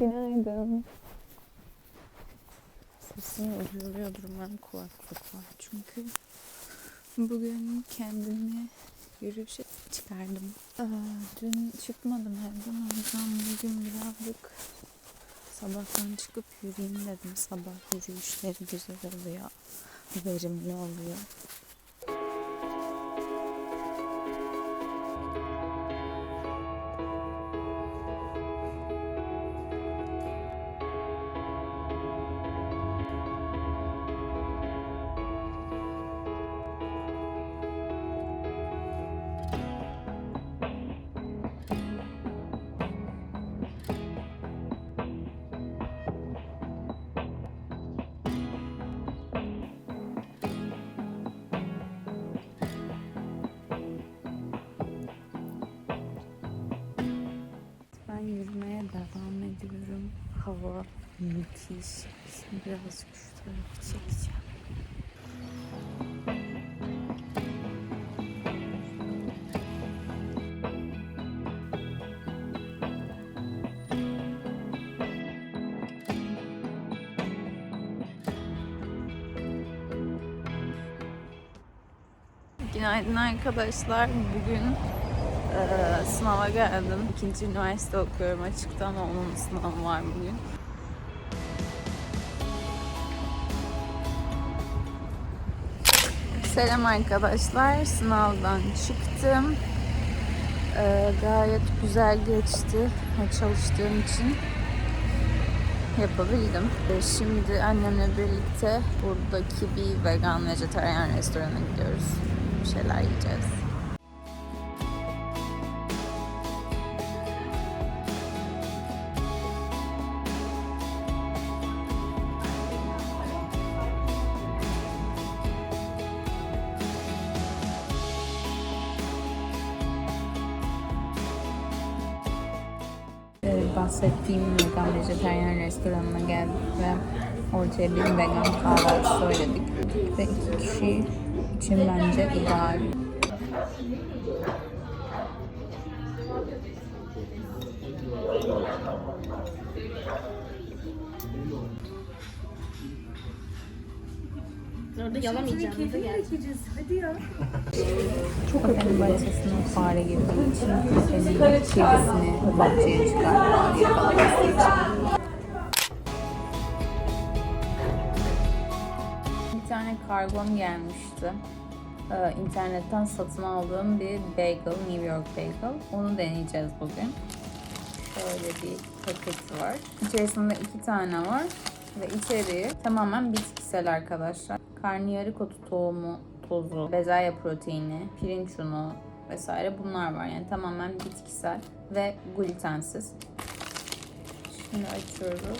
Günaydın. Sesimi duyuluyordur umarım kulaklık var. Çünkü bugün kendimi yürüyüşe çıkardım. Aa, dün çıkmadım evden o yüzden bugün birazcık sabahtan çıkıp yürüyeyim dedim. Sabah yürüyüşleri güzel oluyor. Verimli oluyor. Müthiş. Şimdi birazcık şu tarafı çekeceğim. Günaydın arkadaşlar. Bugün eee, sınava geldim. İkinci üniversite okuyorum açıktan. Onun sınavı var bugün. Selam arkadaşlar. Sınavdan çıktım. Eee, gayet güzel geçti. Çalıştığım için yapabildim. Ee, Şimdi annemle birlikte buradaki bir vegan vejetaryen restorana gidiyoruz. Bir şeyler yiyeceğiz. Bahsettiğim vegan vejetaryen restoranına geldik ve ortaya bir vegan kahvaltı söyledik. Ve iki kişi için bence ideal. Orada yalamayacağımıza geldi. Kafenin bahçesinde fare girdiği için kafenin kedisini bahçeye yakalaması için. Bir tane kargom gelmişti. Ee, internetten satın aldığım bir bagel, New York bagel. Onu deneyeceğiz bugün. Şöyle bir paketi var. İçerisinde iki tane var. Ve içeriği tamamen bitkisel arkadaşlar. Karnıyarık otu tohumu tozu, bezelye proteini, pirinç unu vesaire bunlar var. Yani tamamen bitkisel ve glutensiz. Şimdi açıyoruz.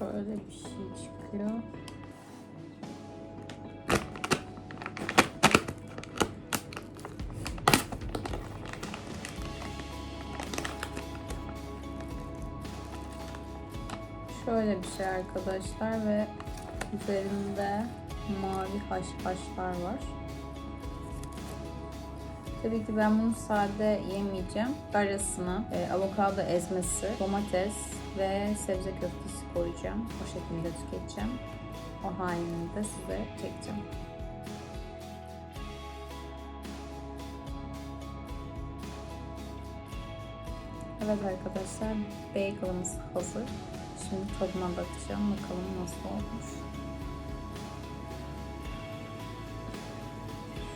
Böyle bir şey çıkıyor. Şöyle bir şey arkadaşlar ve üzerinde mavi haşhaşlar var. Tabii ki ben bunu sade yemeyeceğim. Arasına e, avokado ezmesi, domates ve sebze köftesi koyacağım. O şekilde tüketeceğim. O halini de size çekeceğim. Evet arkadaşlar, bagel'ımız hazır. Şimdi tadına bakacağım. Bakalım nasıl olmuş.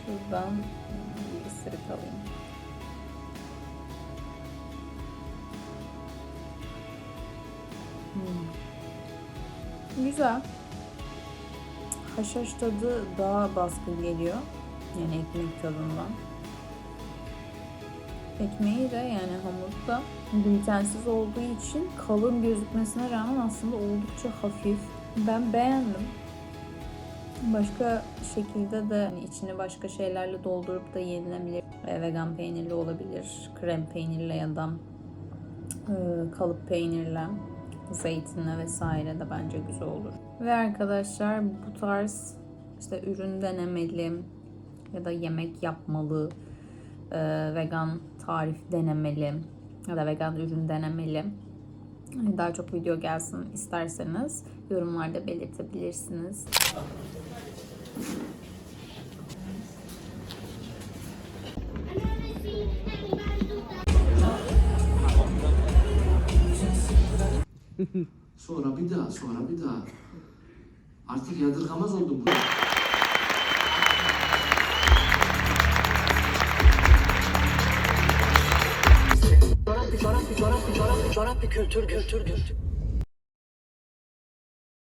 Şuradan bir ısırık alayım. Hmm. Güzel. Haşhaş tadı daha baskın geliyor. Yani ekmek tadından. Ekmeği de yani hamur da glutensiz olduğu için kalın gözükmesine rağmen aslında oldukça hafif. Ben beğendim. Başka şekilde de hani içini başka şeylerle doldurup da yenilebilir. Vegan peynirli olabilir, krem peynirle ya da e, kalıp peynirle, zeytinle vesaire de bence güzel olur. Ve arkadaşlar bu tarz işte ürün denemeli, ya da yemek yapmalı, e, vegan tarif denemeli ya da vegan ürün denemeli. Daha çok video gelsin isterseniz yorumlarda belirtebilirsiniz. Sonra bir daha, sonra bir daha. Artık yadırgamaz oldum bu. Coğrafya kültür, kültür, kültür.